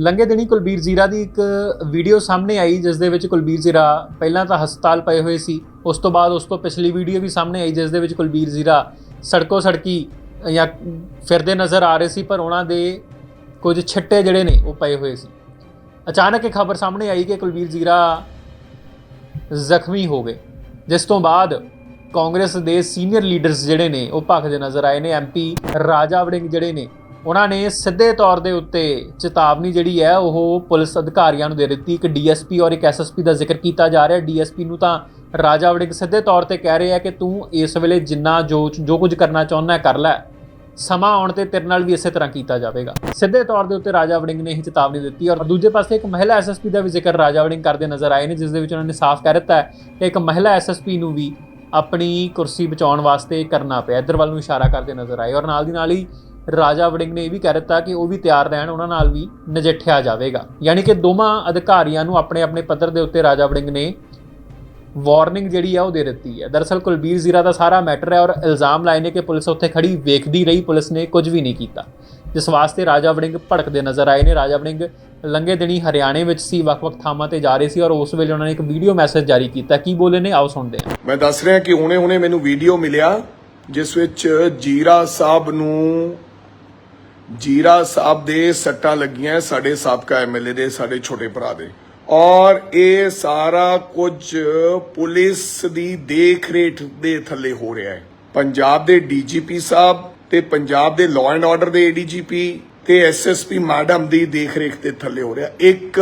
ਲੰਗੇ ਦਿਨੀ ਕੁਲਬੀਰ ਜ਼ੀਰਾ ਦੀ ਇੱਕ ਵੀਡੀਓ ਸਾਹਮਣੇ ਆਈ, ਜਿਸ ਦੇ ਵਿੱਚ ਕੁਲਬੀਰ ਜ਼ੀਰਾ ਪਹਿਲਾਂ ਤਾਂ ਹਸਪਤਾਲ ਪਏ ਹੋਏ ਸੀ, ਉਸ ਤੋਂ ਬਾਅਦ ਉਸ ਤੋਂ ਪਿਛਲੀ ਵੀਡੀਓ ਵੀ ਸਾਹਮਣੇ ਆਈ, ਜਿਸ ਦੇ ਵਿੱਚ ਕੁਲਬੀਰ ਜ਼ੀਰਾ ਸੜਕੋ ਸੜਕੀ ਜਾਂ ਫਿਰਦੇ ਨਜ਼ਰ ਆ ਰਹੇ ਸੀ, ਪਰ ਉਹਨਾਂ ਦੇ ਕੁਝ ਛਿੱਟੇ ਜਿਹੜੇ ਨੇ, ਉਹ ਪਏ ਹੋਏ ਸੀ। ਅਚਾਨਕ ਇਹ ਖਬਰ ਸਾਹਮਣੇ ਆਈ ਕਿ ਕੁਲਬੀਰ ਜ਼ੀਰਾ ਜ਼ਖਮੀ ਹੋ ਗਏ, ਜਿਸ ਤੋਂ ਬਾਅਦ ਕਾਂਗਰਸ ਦੇ ਸੀਨੀਅਰ ਲੀਡਰਸ ਜਿਹੜੇ ਨੇ, ਉਹ ਭਖਦੇ ਨਜ਼ਰ ਆਏ ਨੇ ਐਮਪੀ ਰਾਜਾ ਵੜਿੰਗ ਜਿਹੜੇ ਨੇ ਉਹਨਾਂ ਨੇ ਸਿੱਧੇ ਤੌਰ ਦੇ ਉੱਤੇ ਚੇਤਾਵਨੀ ਜਿਹੜੀ ਹੈ, ਉਹ ਪੁਲਿਸ ਅਧਿਕਾਰੀਆਂ ਨੂੰ ਦੇ ਦਿੱਤੀ। ਇੱਕ ਡੀਐਸਪੀ ਔਰ ਇੱਕ ਐਸਐਸਪੀ ਦਾ ਜ਼ਿਕਰ ਕੀਤਾ ਜਾ ਰਿਹਾ। ਡੀਐਸਪੀ ਨੂੰ ਤਾਂ ਰਾਜਾ ਵੜਿੰਗ ਸਿੱਧੇ ਤੌਰ ਤੇ ਕਹਿ ਰਹੇ ਆ ਕਿ ਤੂੰ ਇਸ ਵੇਲੇ ਜਿੰਨਾ ਜੋ ਜੋ ਕੁਝ ਕਰਨਾ ਚਾਹੁੰਦਾ ਕਰ ਲੈ। ਸਮਾਂ ਆਉਣ ਤੇ ਤੇਰੇ ਨਾਲ ਵੀ ਇਸੇ ਤਰ੍ਹਾਂ ਕੀਤਾ ਜਾਵੇਗਾ। ਸਿੱਧੇ ਤੌਰ ਦੇ ਉੱਤੇ ਰਾਜਾ ਵੜਿੰਗ ਨੇ ਇਹ ਚੇਤਾਵਨੀ ਦਿੱਤੀ ਔਰ ਦੂਜੇ ਪਾਸੇ ਇੱਕ ਮਹਿਲਾ ਐਸਐਸਪੀ ਦਾ ਵੀ ਜ਼ਿਕਰ ਰਾਜਾ ਵੜਿੰਗ ਕਰਦੇ ਨਜ਼ਰ ਆਏ ਨੇ, ਜਿਸ ਦੇ ਵਿੱਚ ਉਹਨਾਂ ਨੇ ਸਾਫ਼ ਕਹਿ ਦਿੱਤਾ ਹੈ ਕਿ ਇੱਕ ਮਹਿਲਾ ਐਸਐਸਪੀ ਨੂੰ ਵੀ ਆਪਣੀ ਕੁਰਸੀ ਬਚਾਉਣ ਵਾਸਤੇ ਕਰਨਾ ਪਿਆ। ਇੱਧਰ ਵੱਲ ਨੂੰ ਇਸ਼ਾਰਾ ਕਰਦੇ ਨਜ਼ਰ ਆਏ ਔਰ ਨਾਲ ਦੀ ਨਾਲ ਹੀ ਰਾਜਾ ਵੜਿੰਗ ਨੇ ਇਹ ਵੀ ਕਹਿ ਦਿੱਤਾ ਕਿ ਉਹ ਵੀ ਤਿਆਰ ਰਹਿਣ, ਉਹਨਾਂ ਨਾਲ ਵੀ ਨਜਿੱਠਿਆ ਜਾਵੇਗਾ। ਯਾਨੀ ਕਿ ਦੋਵਾਂ ਅਧਿਕਾਰੀਆਂ ਨੂੰ ਆਪਣੇ ਆਪਣੇ ਪੱਧਰ ਦੇ ਉੱਤੇ ਰਾਜਾ ਵੜਿੰਗ ਨੇ ਵਾਰਨਿੰਗ ਜਿਹੜੀ ਆ ਉਹ ਦੇ ਦਿੱਤੀ ਹੈ। ਦਰਅਸਲ ਕੁਲਬੀਰ ਜ਼ੀਰਾ ਦਾ ਸਾਰਾ ਮੈਟਰ ਹੈ ਔਰ ਇਲਜ਼ਾਮ ਲਾਏ ਨੇ ਕਿ ਪੁਲਿਸ ਉੱਥੇ ਖੜੀ ਵੇਖਦੀ ਰਹੀ, ਪੁਲਿਸ ਨੇ ਕੁਝ ਵੀ ਨਹੀਂ ਕੀਤਾ। ਜਿਸ ਵਾਸਤੇ ਰਾਜਾ ਵੜਿੰਗ ਭੜਕਦੇ ਨਜ਼ਰ ਆਏ ਨੇ। ਰਾਜਾ ਵੜਿੰਗ ਲੰਗੇ ਦਿਨੀ ਹਰਿਆਣੇ ਵਿੱਚ ਸੀ, ਵੱਖ-ਵੱਖ ਥਾਵਾਂ ਤੇ ਜਾ ਰਹੇ ਸੀ ਔਰ ਉਸ ਵੇਲੇ ਉਹਨਾਂ ਨੇ ਇੱਕ ਵੀਡੀਓ ਮੈਸੇਜ ਜਾਰੀ ਕੀਤਾ। ਕੀ ਬੋਲੇ ਨੇ? ਆਓ ਸੁਣਦੇ ਹਾਂ। ਮੈਂ ਦੱਸ ਰਿਹਾ ਕਿ ਹੁਣੇ-ਹੁਣੇ ਮੈਨੂੰ ਵੀਡੀਓ ਮਿਲਿਆ, ਜਿਸ ਵਿੱਚ ਜੀਰਾ ਸਾਹਿਬ ਨੂੰ ਜੀਰਾ ਸਾਹਿਬ ਦੇ ਸੱਟਾਂ ਲੱਗੀਆਂ ਸਾਡੇ ਸਾਬਕਾ ਐਮਐਲਏ ਦੇ, ਸਾਡੇ ਛੋਟੇ ਭਰਾ ਦੇ। ਔਰ ਇਹ ਸਾਰਾ ਕੁਝ ਪੁਲਿਸ ਦੀ ਦੇਖ ਰੇਖ ਦੇ ਥੱਲੇ ਹੋ ਰਿਹਾ ਹੈ। ਪੰਜਾਬ ਦੇ ਡੀਜੀਪੀ ਸਾਹਿਬ ਤੇ ਪੰਜਾਬ ਦੇ ਲਾਅ ਐਂਡ ਆਰਡਰ ਦੇ ਏਡੀਜੀਪੀ ਤੇ ਐਸਐਸਪੀ ਮੈਡਮ ਦੀ ਦੇਖ ਰੇਖ ਦੇ ਥੱਲੇ ਹੋ ਰਿਹਾ। ਇੱਕ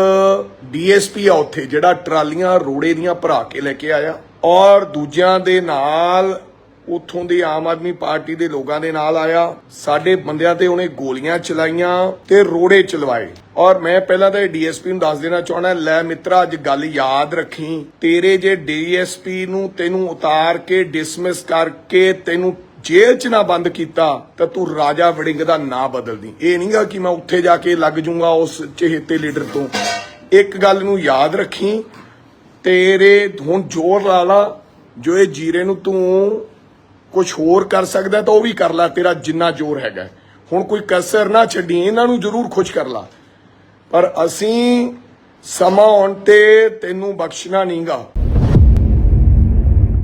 ਡੀਐਸਪੀ ਆ ਉੱਥੇ ਜਿਹੜਾ ਟਰਾਲੀਆਂ ਰੋੜੇ ਦੀਆਂ ਭਰਾ ਕੇ ਲੈ ਕੇ ਆਇਆ। ਔਰ ਦੂਜਿਆਂ ਦੇ ਨਾਲ ਉਥੋਂ ਦੀ ਆਮ ਆਦਮੀ ਪਾਰਟੀ ਦੇ ਲੋਕਾਂ ਦੇ ਨਾਲ ਆਇਆ। ਸਾਡੇ ਬੰਦਿਆਂ ਤੇ ਉਹਨੇ ਗੋਲੀਆਂ ਚਲਾਈਆਂ ਤੇ ਰੋੜੇ ਚਲਵਾਏ। ਔਰ ਮੈਂ ਪਹਿਲਾਂ ਤਾਂ ਡੀਐਸਪੀ ਨੂੰ ਦੱਸ ਦੇਣਾ ਚਾਹਣਾ ਲੈ ਮਿੱਤਰਾ, ਅੱਜ ਗੱਲ ਯਾਦ ਰੱਖੀ। ਤੇਰੇ ਜੇ ਡੀਐਸਪੀ ਨੂੰ ਤੈਨੂੰ ਉਤਾਰ ਕੇ ਡਿਸਮਿਸ ਕਰਕੇ ਤੈਨੂੰ ਜੇਲ੍ਹ 'ਚ ਨਾ ਬੰਦ ਕੀਤਾ, ਤਾਂ ਤੂੰ ਰਾਜਾ ਵੜਿੰਗ ਦਾ ਨਾਂ ਬਦਲਦੀ। ਇਹ ਨਹੀਂਗਾ ਕਿ ਮੈਂ ਉੱਥੇ ਜਾ ਕੇ ਲੱਗ ਜਾਊਂਗਾ ਉਸ ਚਹੇਤੇ ਲੀਡਰ ਤੋਂ। ਇੱਕ ਗੱਲ ਨੂੰ ਯਾਦ ਰੱਖੀ, ਤੇਰੇ ਹੁਣ ਜ਼ੋਰ ਲਾ ਲਾ, ਜੋ ਇਹ ਜੀਰੇ ਨੂੰ ਤੂੰ ਕੁਝ ਹੋਰ ਕਰ ਸਕਦਾ ਤਾਂ ਉਹ ਵੀ ਕਰ ਲੈ, ਤੇਰਾ ਜਿੰਨਾ ਜ਼ੋਰ ਹੈਗਾ। ਹੁਣ ਕੋਈ ਕਸਰ ਨਾ ਛੱਡੀ, ਇਹਨਾਂ ਨੂੰ ਜ਼ਰੂਰ ਖੁਸ਼ ਕਰ ਲਾ। ਪਰ ਅਸੀਂ ਸਮਾਂ ਆਉਣ ਤੇ ਤੈਨੂੰ ਬਖਸ਼ਣਾ ਨਹੀਂਗਾ